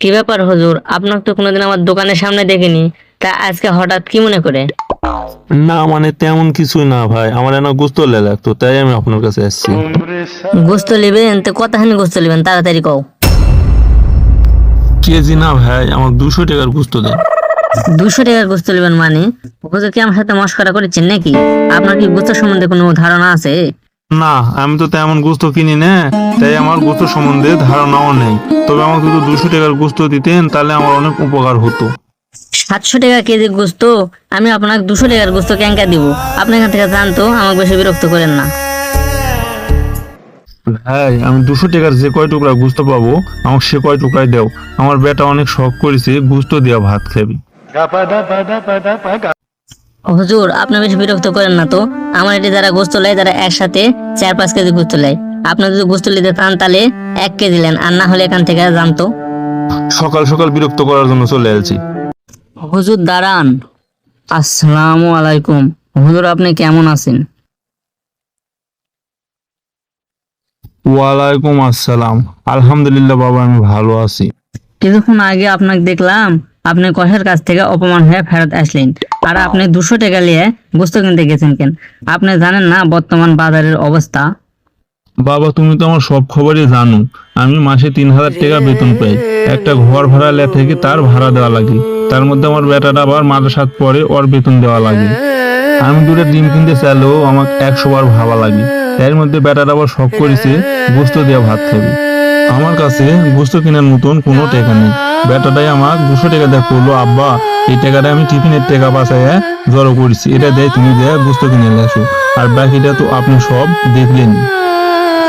কি ব্যাপার হুজুর? আপনার তো কোনোদিন আমার দোকানের সামনে দেখিনি। তা আজকে হঠাৎ কি মনে করে? না মানে তেমন কিছুই না ভাই। আমার এনা গুস্ত লে লাগতো তাই আমি আপনার কাছে এসেছি গোস্ত নেবেন? তো কতখানি গোস্ত নেবেন? তাড়াতাড়ি কও। কেজি না ভাই আমার দুশো টাকার গুস্ত দেন। দুশো টাকার গোস্ত নেবেন মানে? হুজুর কি আমার সাথে মস্করা করেছেন নাকি? আপনার কি গোস্ত সম্বন্ধে কোনো ধারণা আছে? না আমি তো তেমন গুস্ত কিনি না তাই আমার গুস্ত সম্বন্ধে ধারণাও নেই। তবে আমাকে যদি দুশো টাকার গুস্ত দিতেন তাহলে আমার অনেক উপকার হতো। সাতশো টাকা কেজি গোস্ত আমি আপনাকে দুশো টাকার গোস্ত ক্যাঙ্কা দিব। আপনি এখান থেকে জানতো আমাকে বেশি বিরক্ত করেন না। ভাই আমি দুশো টাকার যে কয় টুকরা গুস্ত পাবো আমাকে সে কয় টুকরাই দেও। আমার বেটা অনেক শখ করেছে গুস্ত দিয়া ভাত খাবি। হুজুর আপনি বেশি বিরক্ত করেন না তো। আমার এটি যারা গোস্ত লেয় তারা একসাথে চার পাঁচ কেজি গোস্ত লেয়। আপনি যদি গোস্ত নিতে চান তাহলে এক কেজি নেন আর না হলে এখান থেকে জানতো সকাল সকাল বিরক্ত করার জন্য চলে এসেছি। হুজুর দাঁড়ান। আসসালামু আলাইকুম। হুজুর আপনি কেমন আছেন? ওয়ালাইকুম আসসালাম। আলহামদুলিল্লাহ বাবা আমি ভালো আছি। কিছুক্ষণ আগে আপনাকে দেখলাম আপনি কষার কাছ থেকে অপমান হয়ে ফেরত আসলেন। আর আপনি দুশো টাকা নিয়ে গোস্ত কিনতে গেছেন কেন? আপনি জানেন না বর্তমান বাজারের অবস্থা? বাবা, তুমি তো আমার সব খবরই জানো। আমি মাসে তিন হাজার টাকা বেতন পাই। একটা ঘর ভাড়া লে থেকে তার ভাড়া দেওয়া লাগে। তার মধ্যে আমার বেটাটা আবার মাদ্রাসাত পরে ওর বেতন দেওয়া লাগে। আমি দুটো ডিম কিনতে চাইলেও আমাকে একশো বার ভাবা লাগে। এর মধ্যে বেটাটা আবার শখ করেছে গোস্ত দেওয়া ভাত খাবে। আমার কাছে গোস্ত কেনার মতন কোনো টাকা নেই। বেটাটাই আমার দুশো টাকা দেখ করল আব্বা এই টাকাটা আমি টিফিনের টাকা বাঁচায় জড়ো করেছি। এটা দেয় তুমি দেয় গোস্ত কিনে আসো। আর বাকিটা তো আপনি সব দেখলেন।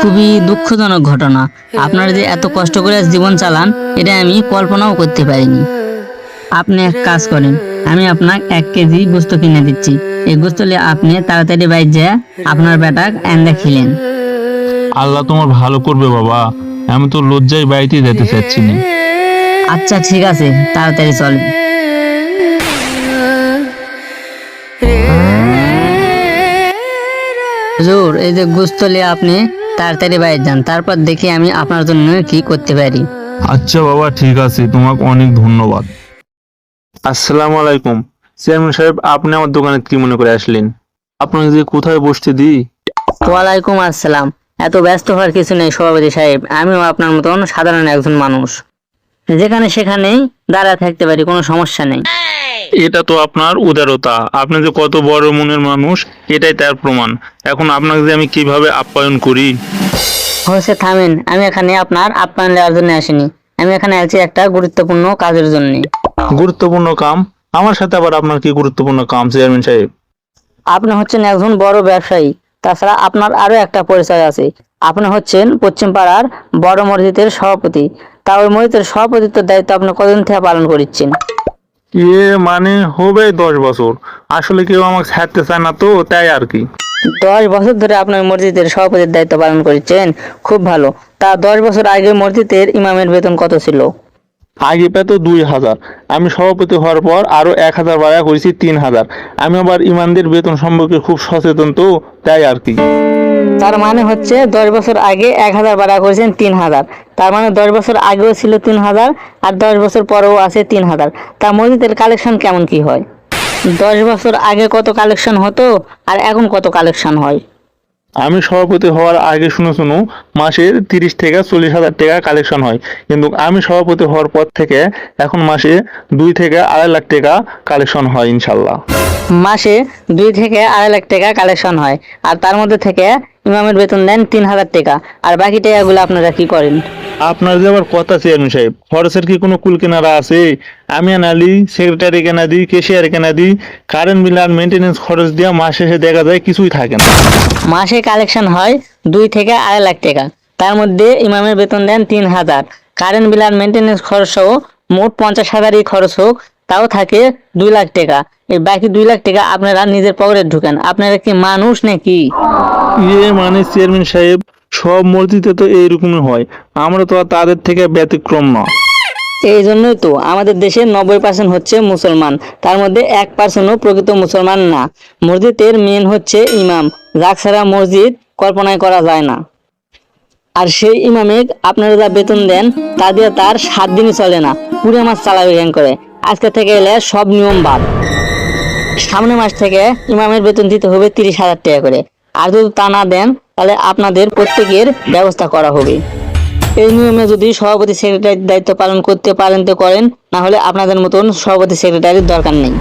খুবই দুঃখজনক ঘটনা। আপনারা যে এত কষ্ট করে জীবন চালান এটা আমি কল্পনাও করতে পারিনি। আপনি এক কাজ করেন আমি আপনাকে এক কেজি গোস্ত কিনে দিচ্ছি। এই গোস্ত নিয়ে আপনি তাড়াতাড়ি বাইর যায় আপনার বেটাক এন্দা খিলেন। আল্লাহ তোমার ভালো করবে বাবা। আমি তো লজ্জায় বাড়িতে যেতে চাচ্ছি না। আচ্ছা ঠিক আছে তাড়াতাড়ি চল। হুজুর এই যে গোস্ত নিয়ে আপনি তাড়াতাড়ি বাইরে যান তারপর দেখি আমি আপনার জন্য কি করতে পারি। আচ্ছা বাবা ঠিক আছে তোমাকে অনেক ধন্যবাদ। আসসালামু আলাইকুম। চেয়ারম্যান সাহেব আপনি আমার দোকানে কি মনে করে আসলেন? আপনাকে যে কোথায় বসতে দিই? ওয়ালাইকুম আসসালাম। এত ব্যস্ত হওয়ার কিছু নেই সভাপতি সাহেব আমিও আপনার মতন সাধারণ একজন মানুষ। যেখানে সেখানেই দাঁড়ায় থাকতে পারি কোনো সমস্যা নেই। এটা তো আপনার উদারতা। আপনি যে কত বড় মনের মানুষ এটাই তার প্রমাণ। এখন আপনাকে যে আমি কীভাবে আপ্যায়ন করি? হচ্ছে থামেন আমি এখানে আপনার আপ্যায়ন নেওয়ার জন্য আসিনি। আমি এখানে আছি একটা গুরুত্বপূর্ণ কাজের জন্য। গুরুত্বপূর্ণ কাম? আমার সাথে আবার আপনার কি গুরুত্বপূর্ণ কাম চেয়ারম্যান সাহেব? আপনি হচ্ছেন একজন বড় ব্যবসায়ী তাছাড়া আপনার আরও একটা পরিচয় আছে। আপনি হচ্ছেন পশ্চিম পাড়ার বড় মসজিদের সভাপতি। তা ওই মসজিদের সভাপতিত্বের দায়িত্ব আপনি কতদিন থেকে পালন করছেন ইয়ে মানে হবে দশ বছর। আসলে কেউ আমাকে ছাড়তে চায় না তো তাই আর কি। দশ বছর ধরে আপনার মসজিদের সভাপতির দায়িত্ব পালন করছেন খুব ভালো। তা দশ বছর আগে মসজিদের ইমামের বেতন কত ছিল? আগে পেত দুই হাজার। আমি সভাপতি হওয়ার পর আরও এক হাজার বাড়া করেছি তিন হাজার। আমি আবার ইমানদের বেতন সম্পর্কে খুব সচেতন তো তাই আর কি। তার মানে হচ্ছে দশ বছর আগে এক হাজার ভাড়া করেছেন তিন হাজার। তার মানে দশ বছর আগেও ছিল তিন হাজার আর দশ বছর পরেও আছে তিন হাজার। তা মসজিদের কালেকশন কেমন কি হয়? দশ বছর আগে কত কালেকশন হতো আর এখন কত কালেকশন হয়? আমি সভাপতি হওয়ার আগে শুনে শুনো, মাসের তিরিশ থেকে চল্লিশ হাজার টাকা কালেকশন হয়। কিন্তু আমি সভাপতি হওয়ার পর থেকে এখন মাসে দুই থেকে আড়াই লাখ টাকা কালেকশন হয় ইনশাল্লাহ। মাসে দুই থেকে আড়াই লাখ টাকা কালেকশন হয়। আর তার মধ্যে থেকে ইমামের বেতন দেন তিন হাজার টাকা। আর বাকি টাকাগুলো আপনারা কি করেন? আপনার যে আবার কথা চেয়ারম্যান সাহেব খরচের কি কোনো কুল কেনারা আছে? আমি আনালি সেক্রেটারি কেনা দিই কেশিয়ার কেনা দিই কারেন্ট বিল আর মেনটেনেন্স খরচ দিয়ে মাস শেষে দেখা যায় কিছুই থাকে না। মাসে কালেকশন হয় দুই থেকে আড়াই লাখ টাকা। তার মধ্যে ইমামের বেতন দেন তিন হাজার। কারেন্ট বিল আর মেনটেনেন্স খরচ সহ মোট পঞ্চাশ হাজারই খরচ হোক তাও থাকে দুই লাখ টাকা। এই বাকি দুই লাখ টাকা আপনারা নিজের পকেটে ঢুকেন। আপনারা কি মানুষ নাকি? ইয়ে মানে চেয়ারম্যান সাহেব, সব মসজিদে তো এইরকমই হয়। আমরা তো তাদের থেকে ব্যতিক্রম না। এই জন্যই তো আমাদের দেশে নব্বই পার্সেন্ট হচ্ছে মুসলমান। তার মধ্যে এক পার্সেন্টও প্রকৃত মুসলমান না। মসজিদের মেন হচ্ছে ইমাম। যাক ছাড়া মসজিদ কল্পনায় করা যায় না। আর সেই ইমামে আপনারা যা বেতন দেন, তা দিয়ে তার সাত দিনই চলে না। পুরো মাস চালাবে জ্ঞান করে? আজকে থেকে এলে সব নিয়ম বাদ। সামনের মাস থেকে ইমামের বেতন দিতে হবে তিরিশ হাজার টাকা করে। আর যদি তা না দেন তাহলে আপনাদের প্রত্যেকের ব্যবস্থা করা হবে। এই নিয়মে যদি সভাপতি সেক্রেটারির দায়িত্ব পালন করতে পারেন তো করেন না হলে আপনাদের মতন সভাপতি সেক্রেটারির দরকার নেই।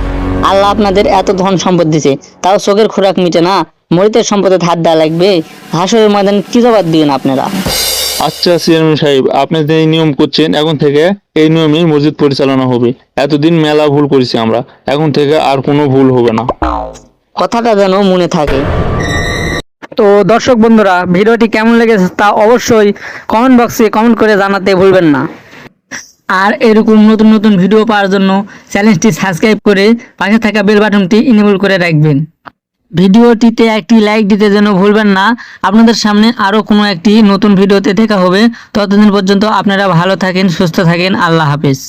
আল্লাহ আপনাদের এত ধন সম্পদ দিছে তাও চোখের খোরাক মিটে না মরিতের সম্পদে ধার দেওয়া লাগবে। হাসরের ময়দান কি জবাব দিবেন আপনারা? আচ্ছা চেয়ারম্যান সাহেব আপনি যে এই নিয়ম করছেন এখন থেকে এই নিয়মেই মসজিদ পরিচালনা হবে। এতদিন মেলা ভুল করেছি আমরা এখন থেকে আর কোনো ভুল হবে না। কথাটা যেন মনে থাকে। তো দর্শক বন্ধুরা, ভিডিওটি কেমন লেগেছে তা অবশ্যই কমেন্ট বক্সে কমেন্ট করে জানাতে ভুলবেন না। আর এরকম নতুন নতুন ভিডিও পাওয়ার জন্য চ্যানেলটি সাবস্ক্রাইব করে পাশে থাকা বেল বাটনটি ইনেবল করে রাখবেন। ভিডিওটিতে একটি লাইক দিতে যেন ভুলবেন না, আপনাদের সামনে আরও কোনো একটি নতুন ভিডিওতে দেখা হবে। ততদিন পর্যন্ত আপনারা ভালো থাকেন, সুস্থ থাকেন, আল্লাহ হাফেজ।